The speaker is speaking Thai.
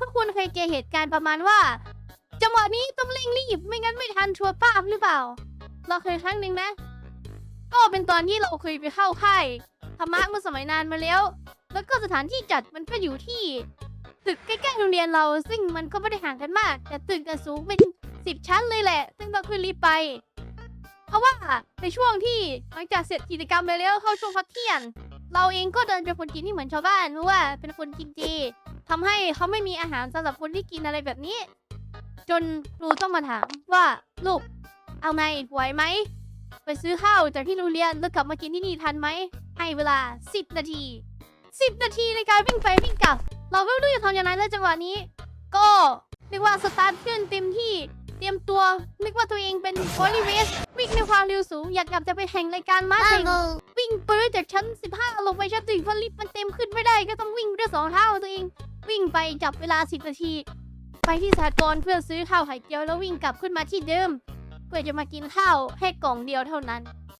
พวกคุณเคยเจอเหตุการณ์ประมาณว่าจังหวะนี้ต้องเร่งรีบ ไม่งั้นไม่ทันชัวร์ป้าบหรือเปล่า เราเคยครั้งหนึ่งนะ ก็เป็นตอนที่เราเคยไปเข้าค่ายธรรมะเมื่อสมัยนานมาแล้ว แล้วก็สถานที่จัดมันก็อยู่ที่ตึกใกล้ๆโรงเรียนเรา ซึ่งมันก็ไม่ได้ห่างกันมาก แต่ตึกอะสูงเป็นสิบชั้นเลยแหละ ซึ่งเราคือรีบไป เพราะว่าในช่วงที่หลังจากเสร็จกิจกรรมไปแล้วเข้าช่วงพักเที่ยงเราเองก็เดินเป็นคนกินที่เหมือนชาวบ้านเพราะว่าเป็นคนกินเจ ทำให้เขาไม่มีอาหารสำหรับคนที่กินอะไรแบบนี้ จนครูต้องมาถามว่าลูกเอาไงไหวไหม ไปซื้อข้าวจากที่โรงเรียนแล้วกลับมากินที่นี่ทันไหมให้เวลา 10 นาที 10 นาทีในการวิ่งไปวิ่งกลับ เราไม่รู้จะทำยังไงแล้วจังหวะนี้ ก็เรียกว่าสตาร์ทเครื่องเต็มที่เตรียมตัวนึกว่าตัวเองเป็นบอลลีเวสวิ่งในความเร็วสูง อยากกลับจะไปแข่งรายการม้าแข่งวิ่งปื้ดจากชั้น 15 ลงไปชั้นสี่เพราะลิฟต์มันเต็มขึ้นไม่ได้ก็ต้องวิ่งด้วยสองเท้าตัวเอง วิ่งไปจับเวลา 10 นาที ไปที่สหกรณ์เพื่อซื้อข้าวไข่เจียวแล้ววิ่งกลับขึ้นมาที่เดิม เพื่อจะมากินข้าวแค่กล่องเดียวเท่านั้น